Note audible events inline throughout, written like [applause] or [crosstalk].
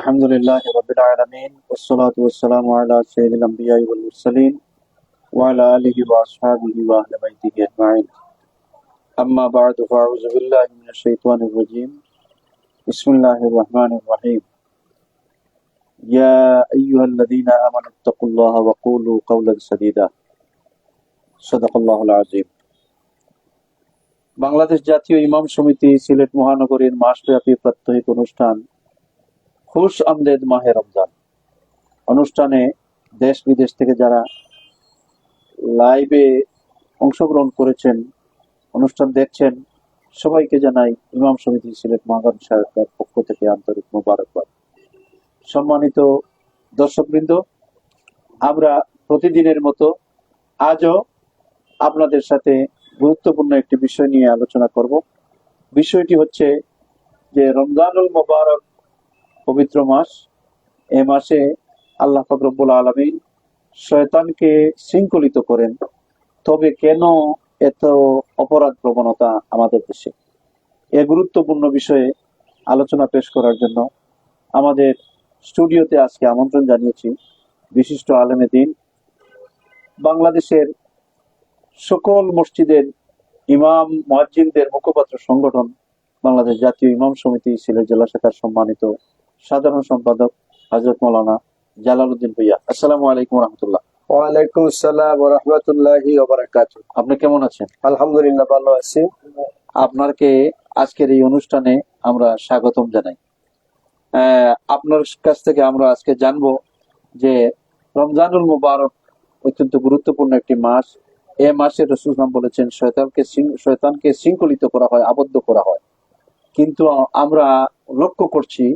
الحمد لله رب العالمين والصلاة والسلام على سيد الأنبياء والمرسلين وعلى آله وأصحابه وأهل بيته أجمعين أما بعد فأعوذ بالله من الشيطان الرجيم بسم الله الرحمن الرحيم يا أيها الذين آمنوا اتقوا الله وقولوا قولا سديدا صدق الله العظيم বাংলাদেশ জাতীয় ইমাম সমিতি সিলেট মহানগরীর মাসব্যাপী প্রাত্যহিক অনুষ্ঠান খুশ আমদেদ মাহে রমজান। অনুষ্ঠানে দেশ বিদেশ থেকে যারা লাইভে অংশগ্রহণ করেছেন, অনুষ্ঠান দেখছেন, সবাইকে জানাই ইমাম সমিতি সিলেট মহাগণ সাহেবের পক্ষ থেকে আন্তরিক মোবারকবাদ। সম্মানিত দর্শকবৃন্দ, আমরা প্রতিদিনের মতো আজও আপনাদের সাথে গুরুত্বপূর্ণ একটি বিষয় নিয়ে আলোচনা করব। বিষয়টি হচ্ছে যে রমজানুল মোবারক পবিত্র মাস। এ মাসে আল্লাহ ফকরবুল আলমিন শয়তানকে শৃঙ্খলিত করেন। তবে কেন এত অপরাধ প্রবণতা আমাদের দেশে? এ গুরুত্বপূর্ণ বিষয়ে আলোচনা পেশ করার জন্য আমাদের স্টুডিওতে আজকে আমন্ত্রণ জানিয়েছি বিশিষ্ট আলেমে দিন। বাংলাদেশের সকল মসজিদের ইমাম, মুয়াজ্জিনদের মুখপাত্র সংগঠন বাংলাদেশ জাতীয় ইমাম সমিতি, সিলেট জেলা শাখার সম্মানিত সাধারণ সম্পাদক হজরত মৌলানা জালালউদ্দিন ভুইয়া। আসসালামু আলাইকুম রহমতুল্লাহ। ওয়ালাইকুম আসসালাম রাহমাতুল্লাহি আপনি কেমন আছেন? আলহামদুলিল্লাহ ভালো আছি। আপনাকে আজকের এই অনুষ্ঠানে আমরা স্বাগতম জানাই। আপনার কাছ থেকে আমরা আজকে জানব যে রমজানুল মুবারক অত্যন্ত গুরুত্বপূর্ণ একটি মাস। এ মাসে রসুলাম বলেছেন শয়তানকে শৃং- শয়তানকে শৃঙ্খলিত করা হয় আবদ্ধ করা হয়। কিন্তু আমরা লক্ষ্য করছি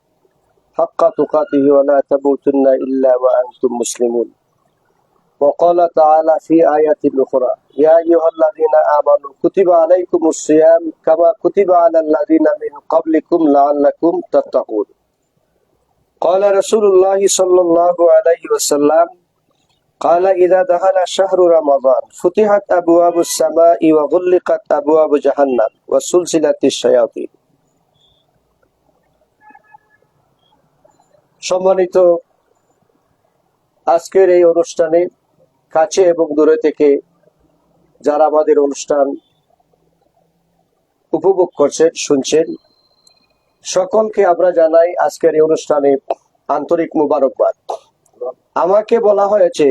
حق تقاته ولا تموتن الا وانتم مسلمون وقال تعالى في آية أخرى يا أيها الذين آمنوا كتب عليكم الصيام كما كتب على الذين من قبلكم لعلكم تتقون قال رسول الله صلى الله عليه وسلم قال إذا دخل شهر رمضان فتحت أبواب السماء وغلقت أبواب جهنم وسلسلت الشياطين সম্মানিত আজকের এই অনুষ্ঠানে কাছে এবং দূরে থেকে যারা আমাদের অনুষ্ঠান উপভোগ করছেন, শুনছেন, সকলকে আমরা জানাই আজকের এই অনুষ্ঠানে আন্তরিক মুবারকবাদ। আমাকে বলা হয়েছে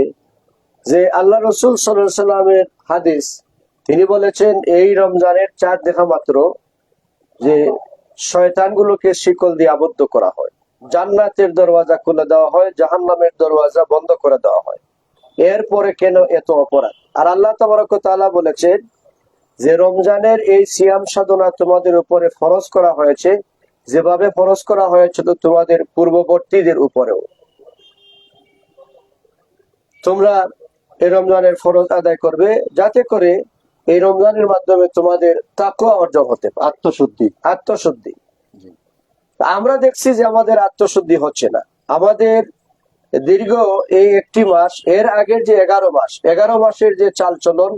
যে আল্লাহ রসুল সাল্লামের হাদিস, তিনি বলেছেন, এই রমজানের চাঁদ দেখা মাত্র যে শয়তানগুলোকে শিকল দিয়ে আবদ্ধ করা হয়। জান্নাতের দরওয়াজা খুলে দেওয়া হয় জাহান্নামের দরওয়াজা বন্ধ করে দেওয়া হয়। এরপরে কেন এত অপরাধ? আর আল্লাহ তবরক তাআলা বলেছেন যে রমজানের এই সিয়াম সাধনা তোমাদের উপরে ফরজ করা হয়েছে। যেভাবে ফরজ করা হয়েছিল তোমাদের পূর্ববর্তীদের উপরেও। তোমরা এই রমজানের ফরজ আদায় করবে যাতে করে এই রমজানের মাধ্যমে তোমাদের তাকুয়া অর্জন হতে আত্মশুদ্ধি। আত্মশুদ্ধি। আমরা দেখছি যে আমাদের আত্মশুদ্ধি হচ্ছে না আমাদের দীর্ঘ এই একটি মাস এর আগের যে এগারো মাস এগারো মাসের যে চালচলন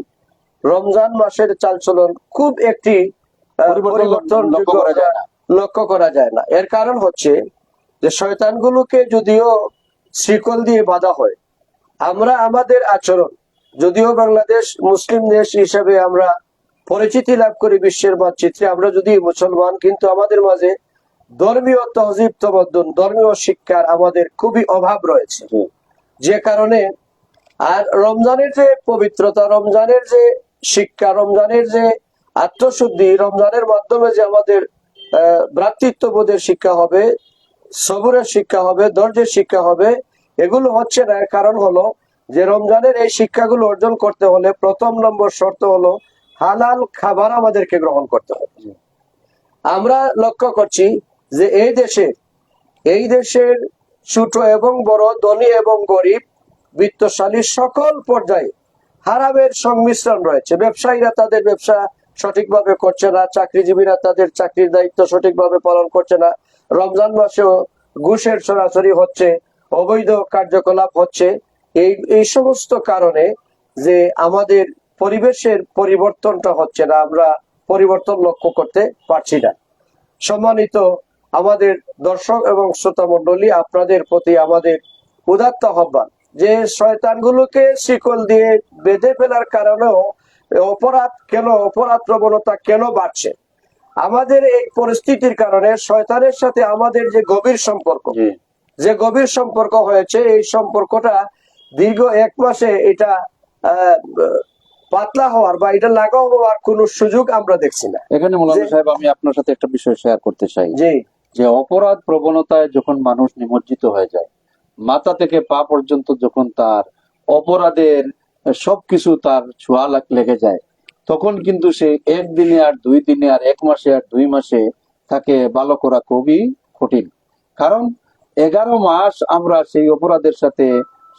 রমজান মাসের চালচলন খুব একটি পরিবর্তন পরিবর্তন লক্ষ্য করা যায় না। লক্ষ্য করা যায় না এর কারণ হচ্ছে যে শয়তানগুলোকে যদিও শিকল দিয়ে বাঁধা হয় আমরা আমাদের আচরণ যদিও বাংলাদেশ মুসলিম দেশ হিসেবে আমরা পরিচিতি লাভ করি বিশ্বের মানচিত্রে আমরা যদি মুসলমান কিন্তু আমাদের মাঝে ধর্মীয় তহজিব তমদ্দুন ধর্মীয় শিক্ষার আমাদের খুবই অভাব রয়েছে। যে কারণে আর রমজানের যে পবিত্রতা রমজানের যে শিক্ষা রমজানের যে আত্মশুদ্ধি রমজানের মাধ্যমে যে আমাদের ভ্রাতৃত্ববোধের শিক্ষা হবে সবুরের শিক্ষা হবে ধৈর্যের শিক্ষা হবে এগুলো হচ্ছে না। কারণ হলো যে রমজানের এই শিক্ষাগুলো অর্জন করতে হলে প্রথম নম্বর শর্ত হলো হালাল খাবার আমাদেরকে গ্রহণ করতে হবে। আমরা লক্ষ্য করছি যে এই দেশে, এই দেশের ছোট এবং বড়, ধনী এবং গরিব, বিত্তশালী সকল পর্যায়ে হারামের সংমিশ্রণ রয়েছে। ব্যবসায়ীরা তাদের ব্যবসা সঠিকভাবে করছে না, চাকরিজীবীরা তাদের চাকরির দায়িত্ব সঠিকভাবে পালন করছে না। রমজান মাসেও ঘুষের সরাসরি হচ্ছে, অবৈধ কার্যকলাপ হচ্ছে। এই এই সমস্ত কারণে যে আমাদের পরিবেশের পরিবর্তনটা হচ্ছে না, আমরা পরিবর্তন লক্ষ্য করতে পারছি না। সম্মানিত আমাদের দর্শক এবং শ্রোতা মন্ডলী আপনাদের প্রতি আমাদের উদাত্ত আহ্বান যে শয়তানগুলোকে শিকল দিয়ে বেঁধে ফেলার কারণেও অপরাধ কেন অপরাধ প্রবণতা কেন বাড়ছে? আমাদের এই পরিস্থিতির কারণে শয়তানের সাথে আমাদের যে গভীর সম্পর্ক যে গভীর সম্পর্ক হয়েছে এই সম্পর্কটা দীর্ঘ এক মাসে এটা আহ, পাতলা হওয়ার বা এটা লাগাও হওয়ার কোনো সুযোগ আমরা দেখছি না। এখানে মোলানা সাহেব আমি আপনার সাথে একটা বিষয় শেয়ার করতে চাই। জি। যে অপরাধ প্রবণতায় যখন মানুষ নিমজ্জিত হয়ে যায়, মাথা থেকে পা পর্যন্ত যখন তার অপরাধের সবকিছু তার ছোঁয়া লেগে যায়, তখন কিন্তু সে একদিনে আর দুই দিনে আর এক মাসে আর দুই মাসে তাকে ভালো করা খুবই কঠিন। কারণ এগারো মাস আমরা সেই অপরাধের সাথে,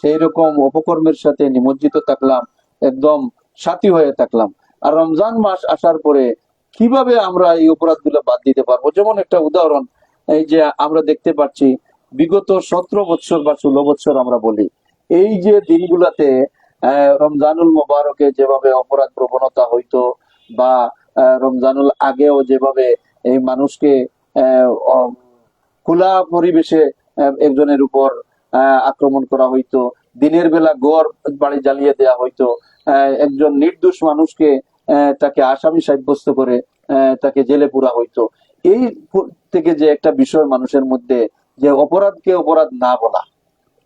সেই রকম অপকর্মের সাথে নিমজ্জিত থাকলাম, একদম সাথী হয়ে থাকলাম। আর রমজান মাস আসার পরে কীভাবে আমরা এই অপরাধগুলো বাদ দিতে পারব? যেমন একটা উদাহরণ এই যে আমরা দেখতে পাচ্ছি, বিগত সতেরো বছর বা ষোলো বছর আমরা বলি। এই যে দিনগুলাতে রমজানুল মোবারকে যেভাবে অপরাধ প্রবণতা হইতো বা রমজানুল আগেও যেভাবে এই মানুষকে খোলা পরিবেশে একজনের উপর আক্রমণ করা হইতো, দিনের বেলা গড় বাড়ি জ্বালিয়ে দেওয়া হইতো একজন নির্দোষ মানুষকে তাকে আসামি সাব্যস্ত করে তাকে জেলে পুরা হইতো। এই থেকে যে একটা বিষয় মানুষের মধ্যে যে অপরাধকে অপরাধ না বলা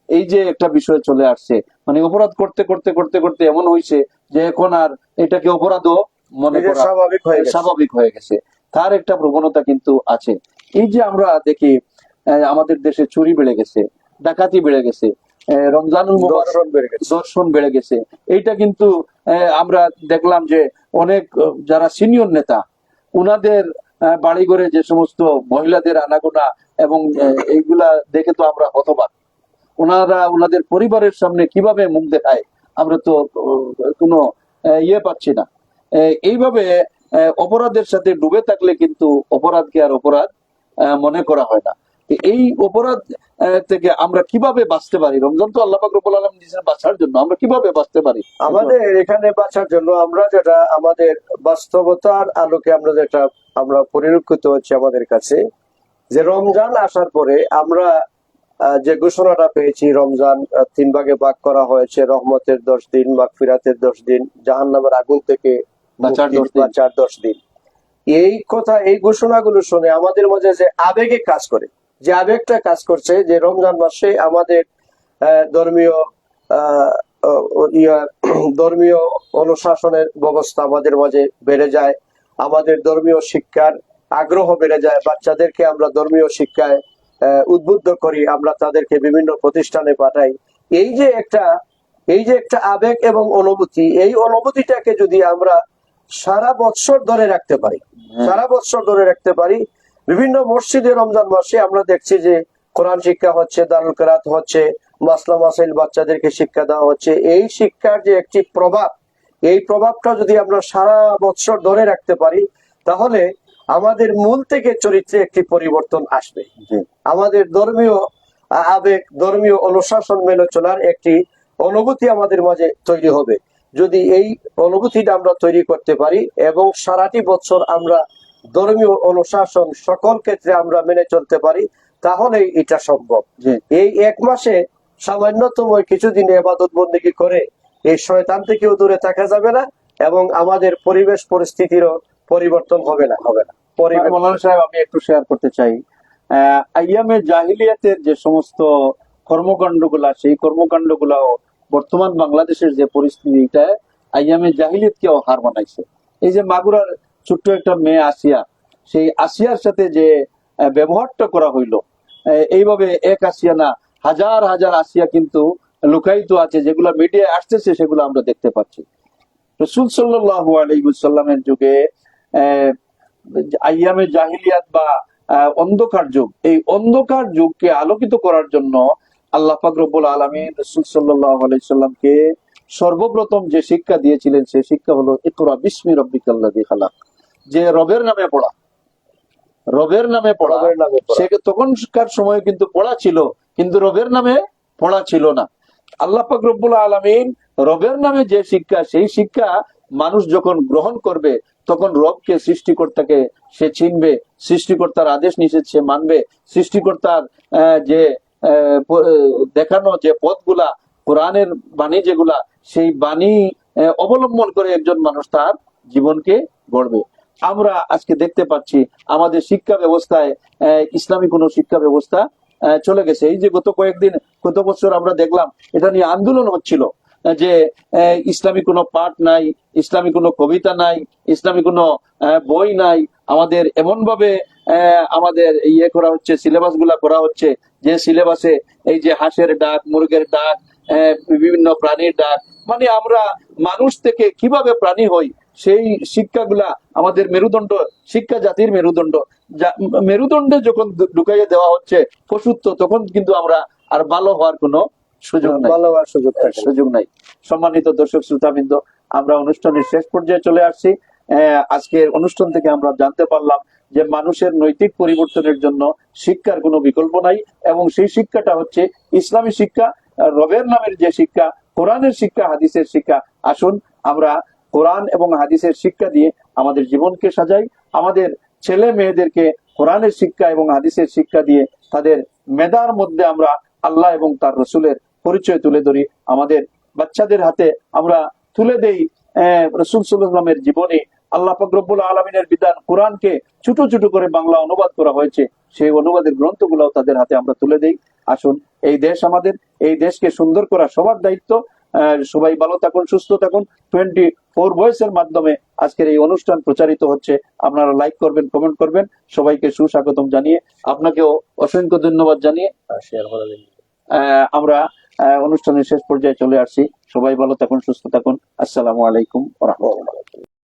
এই যে একটা বিষয় চলে আসছে মানে অপরাধ করতে করতে করতে করতে এমন হয়েছে যে এখন আর এটাকে অপরাধও মনে করা স্বাভাবিক হয়ে গেছে। স্বাভাবিক হয়ে গেছে। তার একটা প্রবণতা কিন্তু আছে। এই যে আমরা দেখি আমাদের দেশে চুরি বেড়ে গেছে ডাকাতি বেড়ে গেছে রমজানুল দর্শন বেড়ে গেছে। এইটা কিন্তু আমরা দেখলাম যে অনেক যারা সিনিয়র নেতা উনাদের বাড়িঘরে যে সমস্ত মহিলাদের আনাগোনা এবং এইগুলা দেখে তো আমরা হতবাক। ওনারা ওনাদের পরিবারের সামনে কীভাবে মুখ দেখায়, আমরা তো কোনো ইয়ে পাচ্ছি না। এইভাবে অপরাধের সাথে ডুবে থাকলে কিন্তু অপরাধকে আর অপরাধ মনে করা হয় না। এই অপরাধ থেকে আমরা কীভাবে বাঁচতে পারি? রমজান তো আল্লাহ রব্বুল আলম দিয়েছেন বাঁচার জন্য। আমরা কীভাবে বাঁচতে পারি? আমাদের এখানে বাঁচার জন্য আমরা যেটা আমাদের বাস্তবতার আলোকে আমরা যেটা আমরা পরিলক্ষিত হচ্ছে আমাদের কাছে যে রমজান আসার পরে আমরা যে ঘোষণাটা পেয়েছি রমজান তিন ভাগে ভাগ করা হয়েছে রহমতের দশ দিন মাগফিরাতের দশ দিন জাহান নামের আগুন থেকে। বাঁচার দশ দিন। এই কথা এই ঘোষণাগুলো শুনে আমাদের মাঝে যে আবেগে কাজ করে যে আবেগটা কাজ করছে যে রমজান মাসে আমাদের ধর্মীয় [clears throat] ধর্মীয় অনুশাসনের ব্যবস্থা আমাদের মাঝে বেড়ে যায়। আমাদের ধর্মীয় শিক্ষার আগ্রহ বেড়ে যায়। বাচ্চাদেরকে আমরা ধর্মীয় শিক্ষায় আহ, উদ্বুদ্ধ করি আমরা তাদেরকে বিভিন্ন প্রতিষ্ঠানে পাঠাই। এই যে একটা এই যে একটা আবেগ এবং অনুভূতি এই অনুভূতিটাকে যদি আমরা সারা বৎসর ধরে রাখতে পারি সারা বছর ধরে রাখতে পারি বিভিন্ন মসজিদে রমজান মাসে আমরা দেখছি যে কোরআন শিক্ষা হচ্ছে দারুল কেরাত হচ্ছে মাসলা মাসাইল বাচ্চাদেরকে শিক্ষা দেওয়া হচ্ছে। এই শিক্ষার যে একটি প্রভাব এই প্রভাবটা যদি আমরা সারা বছর ধরে রাখতে পারি তাহলে আমাদের মূল থেকে চরিত্রে একটি পরিবর্তন আসবে। আমাদের ধর্মীয় আবেগ ধর্মীয় অনুশাসন মেনে চলার একটি অনুভূতি আমাদের মাঝে তৈরি হবে। যদি এই অনুভূতিটা আমরা তৈরি করতে পারি এবং সারাটি বছর আমরা ধর্মীয় অনুশাসন সকল ক্ষেত্রে আমরা মেনে চলতে পারি তাহলে এটা সম্ভব। এই এক মাসে সামান্যতম কিছুদিন এবাদত বন্দিগি করে এই শয়তান থেকেও দূরে থাকা যাবে না এবং আমাদের পরিবেশ পরিস্থিতিরও পরিবর্তন হবে না। হবে না। পরিবেশ মৌলানা সাহেব আমি একটু শেয়ার করতে চাই। আহ, আইয়ামে জাহিলিয়াতের যে সমস্ত কর্মকাণ্ডগুলা সেই কর্মকাণ্ডগুলাও বর্তমান বাংলাদেশের যে পরিস্থিতি এটা আইয়ামে জাহিলিয়াতকেও হার বানাইছে এই যে মাগুরার ছোট্ট একটা মেয়ে আসিয়া সেই আসিয়ার সাথে যে ব্যবহারটা করা হইল এইভাবে এক আসিয়া না হাজার হাজার আসিয়া কিন্তু লুকায়িত আছে যেগুলো মিডিয়ায় আসতেছে সেগুলো আমরা দেখতে পাচ্ছি। রসুল সাল্লাহ যুগে আহ, জাহিলিয়াত বা অন্ধকার যুগ এই অন্ধকার যুগকে আলোকিত করার জন্য আল্লাহ পাক রব্বুল আলমিন রসুল সাল্লাহ আলাইসাল্লামকে সর্বপ্রথম যে শিক্ষা দিয়েছিলেন সেই শিক্ষা হলো ইকরা বিস্মি রব্বিকাল্লাযী খালাক। যে রবের নামে পড়া। রবের নামে পড়া। সে তখনকার সময় কিন্তু পড়া ছিল কিন্তু রবের নামে পড়া ছিল না। আল্লাহ রব্বুল আলমিন রবের নামে যে শিক্ষা সেই শিক্ষা মানুষ যখন গ্রহণ করবে তখন রবকে সৃষ্টিকর্তাকে সে চিনবে সৃষ্টিকর্তার আদেশ নিষেধ সে মানবে সৃষ্টিকর্তার আহ, যে দেখানো যে পথগুলা কোরআনের বাণী যেগুলা সেই বাণী অবলম্বন করে একজন মানুষ তার জীবনকে গড়বে। আমরা আজকে দেখতে পাচ্ছি আমাদের শিক্ষা ব্যবস্থায় ইসলামী কোনো শিক্ষা ব্যবস্থা চলে গেছে। এই যে গত কয়েকদিন, গত বছর আমরা দেখলাম, এটা নিয়ে আন্দোলন হচ্ছিল যে ইসলামী কোনো পাঠ নাই, ইসলামী কোনো কবিতা নাই, ইসলামী কোনো বই নাই। আমাদের এমন ভাবে আমাদের ইয়ে করা হচ্ছে সিলেবাসগুলা করা হচ্ছে, যে সিলেবাসে এই যে হাঁসের ডাক, মুরগের ডাক বিভিন্ন প্রাণীর ডাক মানে আমরা মানুষ থেকে কীভাবে প্রাণী হই সেই শিক্ষাগুলা আমাদের মেরুদণ্ড শিক্ষা জাতির মেরুদণ্ড মেরুদণ্ডে যখন ঢুকাইয়ে দেওয়া হচ্ছে পশুত্ব তখন কিন্তু আমরা আর ভালো হওয়ার কোনো সুযোগ নাই। ভালো হওয়ার সুযোগ সুযোগ নাই। সম্মানিত দর্শক শ্রোতাবৃন্দ আমরা অনুষ্ঠানের শেষ পর্যায়ে চলে আসছি। আজকের অনুষ্ঠান থেকে আমরা জানতে পারলাম যে মানুষের নৈতিক পরিবর্তনের জন্য শিক্ষার কোনো বিকল্প নাই এবং সেই শিক্ষাটা হচ্ছে ইসলামী শিক্ষা রবের নামের যে শিক্ষা কোরআনের শিক্ষা হাদিসের শিক্ষা। আসুন আমরা কোরআন এবং হাদিসের শিক্ষা দিয়ে আমাদের জীবনকে সাজাই। আমাদের ছেলে মেয়েদেরকে কোরআনের শিক্ষা এবং হাদিসের শিক্ষা দিয়ে তাদের মেধার মধ্যে আমরা আল্লাহ এবং তার রসুলের পরিচয় তুলে ধরি। আমাদের বাচ্চাদের হাতে আমরা তুলে দেই রসুল সাল্লামের জীবনে। আল্লাহ ফকরবুল আলমিনের বিধান কোরআনকে ছোট ছোট করে বাংলা অনুবাদ করা হয়েছে। সেই অনুবাদের গ্রন্থগুলো তাদের হাতে আমরা তুলে দেই। আসুন, এই দেশ আমাদের, এই দেশকে সুন্দর করা সবার দায়িত্ব। সবাই ভালো থাকুন সুস্থ থাকুন। টোয়েন্টি ফোর ভয়েসের মাধ্যমে আজকের এই অনুষ্ঠান প্রচারিত হচ্ছে। আপনারা লাইক করবেন কমেন্ট করবেন। সবাইকে সুস্বাগতম জানিয়ে আপনাকেও অসংখ্য ধন্যবাদ জানিয়ে আমরা অনুষ্ঠানের শেষ পর্যায়ে চলে আসছি। সবাই ভালো থাকুন সুস্থ থাকুন। আসসালামু আলাইকুম রহমতুল্লাহ।